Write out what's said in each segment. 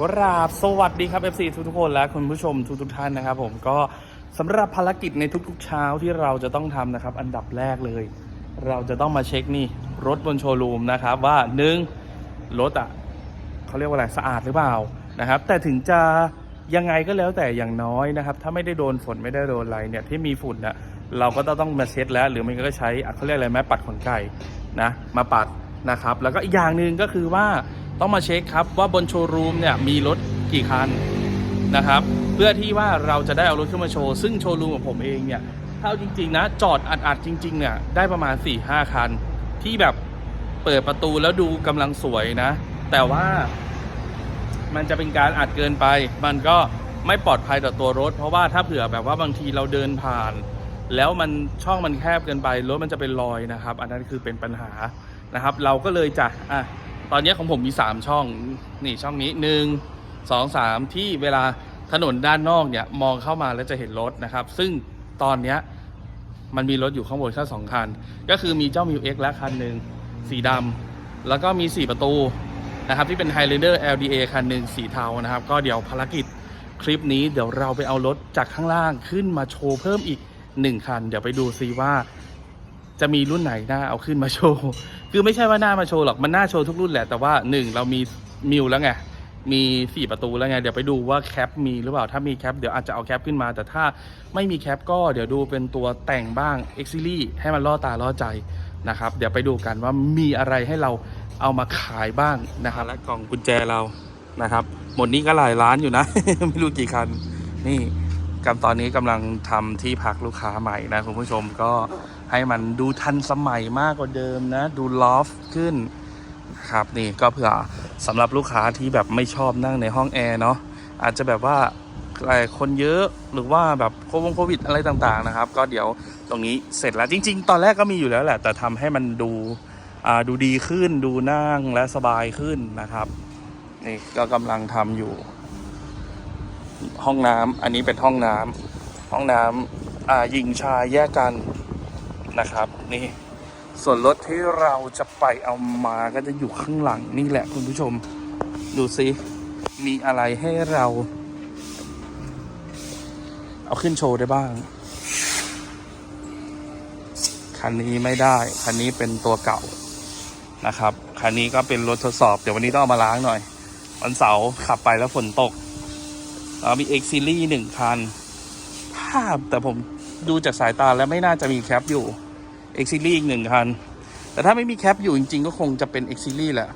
กราบสวัสดีครับ FC ทุกทุกคนและคุณผู้ชมทุกทุกท่านนะครับ ผมก็สำหรับภารกิจในทุกๆเช้าที่เราจะต้องทำนะครับ อันดับแรกเลย เราจะต้องมาเช็คนี่รถบนโชว์รูมนะครับว่าหนึ่งรถอะเขาเรียกว่าอะไรสะอาดหรือเปล่านะครับ แต่ถึงจะยังไงก็แล้วแต่อย่างน้อยนะครับ ถ้าไม่ได้โดนฝนไม่ได้โดนอะไรเนี่ยที่มีฝุ่นเนี่ยเราก็ต้องมาเช็ดแล้ว หรือไม่ก็ใช้อะเขาเรียกอะไรแม่ปัดขนไก่นะมาปัดนะครับ แล้วก็อีกอย่างหนึ่งก็คือว่า ต้องมาเช็คครับว่าบนโชว์รูมเนี่ยมีรถกี่คันนะครับเพื่อที่ว่าเราจะได้เอารถขึ้นมาโชว์ ซึ่งโชว์รูมของผมเองเนี่ยถ้าเอาจริงๆนะจอดอัดๆจริงๆเนี่ยได้ประมาณ 4-5 คัน ที่แบบเปิดประตูแล้วดูกำลังสวยนะ แต่ว่ามันจะเป็นการอัดเกินไป มันก็ไม่ปลอดภัยต่อตัวรถ เพราะว่าถ้าเผื่อแบบว่าบางทีเราเดินผ่าน แล้วมันช่องมันแคบเกินไปรถมันจะเป็นรอยนะครับ อันนั้นคือเป็นปัญหานะครับ เราก็เลยจะอะ ตอนนี้ของผมมี 3 ช่องนี่ช่องนี้ 1 2 3 ที่เวลาถนนด้านนอกเนี่ยมองเข้ามาแล้วจะเห็นรถนะครับ ซึ่งตอนนี้มันมีรถอยู่ข้างบนแค่สองคัน ก็คือมีเจ้ามิวเอ็กและคันหนึ่งสีดำแล้วก็มี 4 ประตูนะครับที่เป็น Highlander LDA คันหนึ่งสีเทานะครับ ก็เดี๋ยวภารกิจคลิปนี้เดี๋ยวเราไปเอารถจากข้างล่างขึ้นมาโชว์เพิ่มอีก 1 คัน เดี๋ยวไปดูซิว่าจะมีรุ่นไหนน่าเอาขึ้นมาโชว์ คือไม่ใช่ว่าหน้ามาโชว์หรอก มันหน่าโชว์ทุกรุ่นแหละ แต่ว่าหนึ่งเรามีมิวแล้วไง มีสี่ประตูแล้วไง เดี๋ยวไปดูว่าแคปมีหรือเปล่า ถ้ามีแคปเดี๋ยวอาจจะเอาแคปขึ้นมา แต่ถ้าไม่มีแคปก็เดี๋ยวดูเป็นตัวแต่งบ้าง X Series ให้มันล่อตาล่อใจนะครับ เดี๋ยวไปดูกันว่ามีอะไรให้เราเอามาขายบ้างนะครับ และกล่องกุญแจเรานะครับ หมดนี้ก็หลายล้านอยู่นะ ไม่รู้กี่คัน นี่ กำตอนนี้กำลังทำที่พักลูกค้าใหม่นะคุณผู้ชมก็ให้มันดูทันสมัยมากกว่าเดิมนะ ดูลอฟขึ้นครับนี่ก็เผื่อสำหรับลูกค้าที่แบบไม่ชอบนั่งในห้องแอร์เนาะอาจจะแบบว่าอะไรคนเยอะหรือว่าแบบโควงโควิดอะไรต่างๆนะครับ ก็เดี๋ยวตรงนี้เสร็จแล้วจริง ๆ ตอนแรกก็มีอยู่แล้วแหละ แต่ทำให้มันดูดูดีขึ้นดูนั่งและสบายขึ้นนะครับนี่ก็กำลังทำอยู่ ห้องน้ำอันนี้เป็นห้องน้ำห้องน้ำอ่าหญิงชายแยกกันนะครับ นี่ส่วนรถที่เราจะไปเอามาก็จะอยู่ข้างหลังนี่แหละคุณผู้ชม ดูซิมีอะไรให้เรา เอาขึ้นโชว์ได้บ้าง คันนี้ไม่ได้ คันนี้เป็นตัวเก่านะครับ คันนี้ก็เป็นรถทดสอบ เดี๋ยววันนี้ต้องเอามาล้างหน่อย วันเสาร์ขับไปแล้วฝนตก แล้วมี X Series หนึ่งคัน ภาพแต่ผมดูจากสายตาแล้วไม่น่าจะมีแคปอยู่ X Series อีกหนึ่งคัน แต่ถ้าไม่มีแคปอยู่จริง ๆ ก็คงจะเป็น X Series แหละ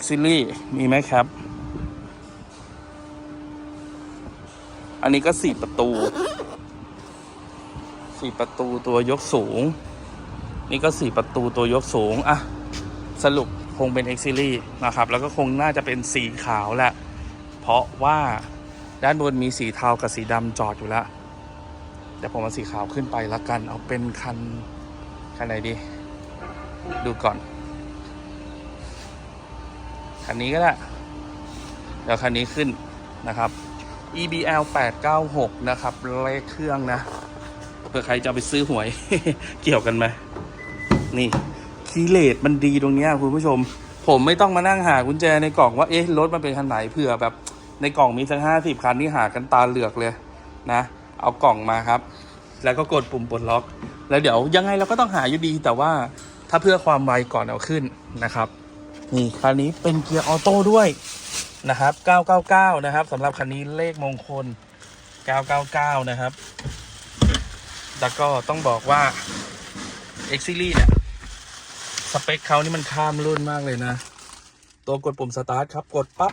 X Series มีไหมแคปอันนี้ก็สี่ประตู สี่ประตูตัวยกสูง นี่ก็สี่ประตูตัวยกสูง อะ สรุปคงเป็น X Series นะครับ แล้วก็คงน่าจะเป็นสีขาวแหละ เพราะว่าด้านบนมีสีเทากับสีดำจอดอยู่แล้วเดี๋ยวผมเอาสีขาวขึ้นไปละกัน เอาเป็นคัน คันไหนดี ดูก่อน คันนี้ก็ได้ เดี๋ยวคันนี้ขึ้นนะครับ EBL 896 นะครับ เลขเครื่องนะ เผื่อใครจะไปซื้อหวย เกี่ยวกันไหมนี่ คีเลตมันดีตรงเนี้ยคุณผู้ชม ผมไม่ต้องมานั่งหากุญแจในกล่องว่าเอ๊ะรถมันเป็นคันไหนเผื่อแบบ ในกล่องมีสักห้าสิบคันที่หากันตาเหลือกเลยนะ เอากล่องมาครับ แล้วก็กดปุ่มปลดล็อก แล้วเดี๋ยวยังไงเราก็ต้องหาอยู่ดีแต่ว่าถ้าเพื่อความไวก่อนเอาขึ้นนะครับนี่คันนี้เป็นเกียร์ออโต้ด้วยนะครับ 999 นะครับสำหรับคันนี้เลขมงคล 999 นะครับ แล้วก็ต้องบอกว่า X Series เนี่ย เปคเขานี่มันข้ามรุ่นมากเลยนะ ตัวกดปุ่มสตาร์ทครับ กดปั๊บ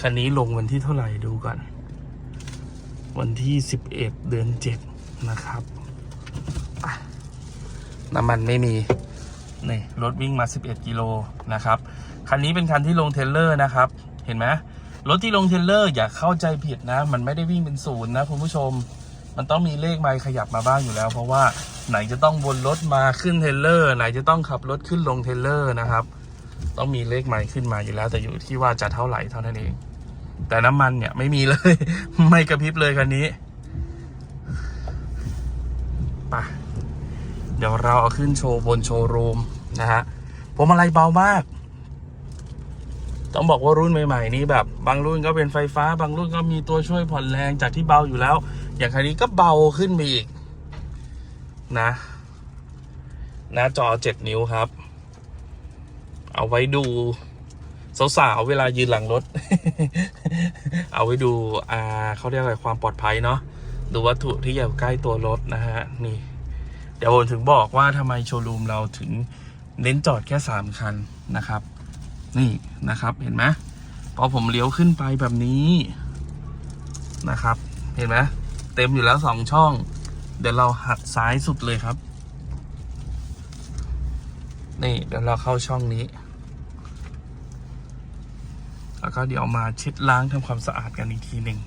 คันนี้ลงวันที่เท่าไหร่ดูก่อน วันที่ 11 เดือน 7 นะครับน้ำมันไม่มี นี่ รถวิ่งมา 11 กิโลนะครับ คันนี้เป็นคันที่ลงเทเลอร์นะครับ เห็นไหม รถที่ลงเทเลอร์อย่าเข้าใจผิดนะ มันไม่ได้วิ่งเป็นศูนย์นะคุณผู้ชม มันต้องมีเลขไมล์ขยับมาบ้างอยู่แล้ว เพราะว่าไหนจะต้องวนรถมาขึ้นเทเลอร์ ไหนจะต้องขับรถขึ้นลงเทเลอร์นะครับ ต้องมีเลขไมล์ขึ้นมาอยู่แล้ว แต่อยู่ที่ว่าจะเท่าไหร่เท่านั้นเอง แต่น้ำมันเนี่ยไม่มีเลย ไม่กระพริบเลยคันนี้ปะเดี๋ยวเราเอาขึ้นโชว์บนโชว์รูมนะฮะพวงมาลัยเบามาก ต้องบอกว่ารุ่นใหม่ๆนี้แบบ บางรุ่นก็เป็นไฟฟ้า บางรุ่นก็มีตัวช่วยผ่อนแรงจากที่เบาอยู่แล้ว อย่างคันนี้ก็เบาขึ้นไปอีกนะหน้าจอ 7 นิ้วครับ เอาไว้ดูสาวๆเวลายืนหลังรถ เอาไว้ดูอ่าเขาเรียกอะไรความปลอดภัยเนาะดูวัตถุที่อยู่ใกล้ตัวรถนะฮะนี่ เดี๋ยวผมถึงบอกว่าทำไมโชว์รูมเราถึงเน้นจอดแค่ 3 คันนะครับ นี่นะครับเห็นไหมพอผมเลี้ยวขึ้นไปแบบนี้นะครับ เห็นไหมเต็มอยู่แล้วสองช่อง เดี๋ยวเราหักซ้ายสุดเลยครับ นี่เดี๋ยวเราเข้าช่องนี้ แล้วก็เดี๋ยวมาเช็ดล้างทำความสะอาดกันอีกทีหนึ่ง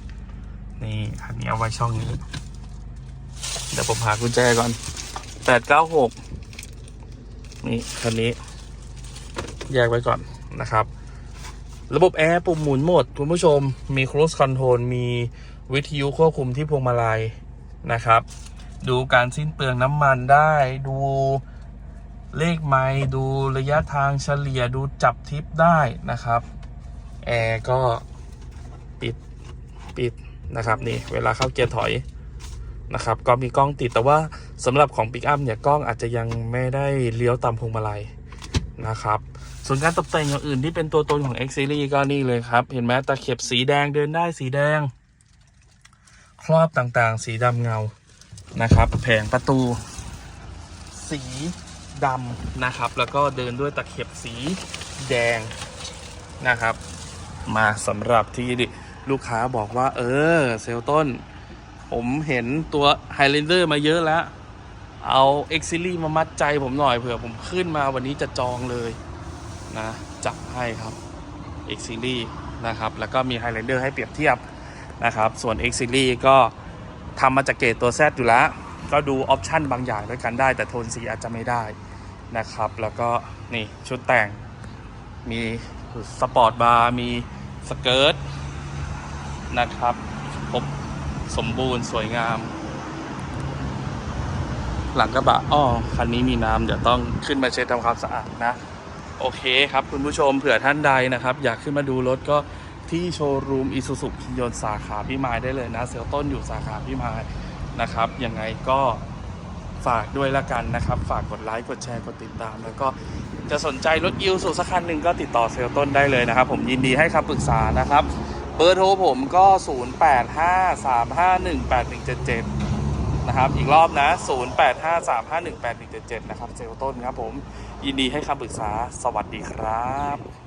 นี่อันนี้เอาไว้ช่องนี้ เดี๋ยวผมหากุญแจก่อนแปดเก้าหกนี่คันนี้ แยกไว้ก่อน นะครับ ระบบแอร์ปุ่มหมุนหมด คุณผู้ชมมี cruise control มีวิทยุควบคุมที่พวงมาลัยนะครับ ดูการสิ้นเปลืองน้ำมันได้ ดูเลขไมล์ดูระยะทางเฉลี่ยดูจับทิปได้นะครับแอร์ก็ปิดปิดนะครับนี่เวลาเข้าเกียร์ถอยนะครับ ก็มีกล้องติดแต่ว่าสำหรับของปิกอัพเนี่ยกล้องอาจจะยังไม่ได้เลี้ยวตามพวงมาลัยนะครับ ส่วนการตกแต่งอย่างอื่นที่เป็นตัวตนของ X Series ก็นี่เลยครับ เห็นไหมตะเข็บสีแดงเดินได้สีแดง ครอบต่างๆ สีดำเงานะครับ แผงประตู สีดำนะครับ แล้วก็เดินด้วยตะเข็บสีแดงนะครับ มาสำหรับที่ลูกค้าบอกว่า เออ เซลต้น ผมเห็นตัว Highlander มาเยอะแล้ว เอา X Series มามัดใจผมหน่อยเผื่อผมขึ้นมาวันนี้จะจองเลย นะจับให้ครับ X Series นะครับแล้วก็มี Highlander ให้เปรียบเทียบนะครับส่วน X Series ก็ทำมาจากเกรดตัว Z อยู่แล้ว ก็ดูออปชันบางอย่างด้วยกันได้ แต่โทนสีอาจจะไม่ได้นะครับแล้วก็นี่ชุดแต่งมีสปอร์ตบาร์มีสเกิร์ตนะครับครบสมบูรณ์สวยงาม หลังกระบะอ้อคันนี้มีน้ำเดี๋ยวต้องขึ้นมาเช็ดทำความสะอาดนะ โอเคครับ คุณผู้ชมเผื่อท่านใดนะครับ อยากขึ้นมาดูรถก็ที่โชว์รูมอีซูซุคิยนสาขาพี่มายได้เลยนะเซลต้นอยู่สาขาพี่มายนะครับยังไงก็ฝากด้วยละกันนะครับ ฝากกดไลค์กดแชร์กดติดตาม แล้วก็จะสนใจรถอิวสุสักคันหนึ่งก็ติดต่อเซลต้นได้เลยนะครับ ผมยินดีให้คำปรึกษานะครับ เบอร์โทรผมก็ 0853518177 นะครับ อีกรอบนะ 0853518177 นะครับเซลต้นครับผม ยินดีให้คำปรึกษาสวัสดีครับ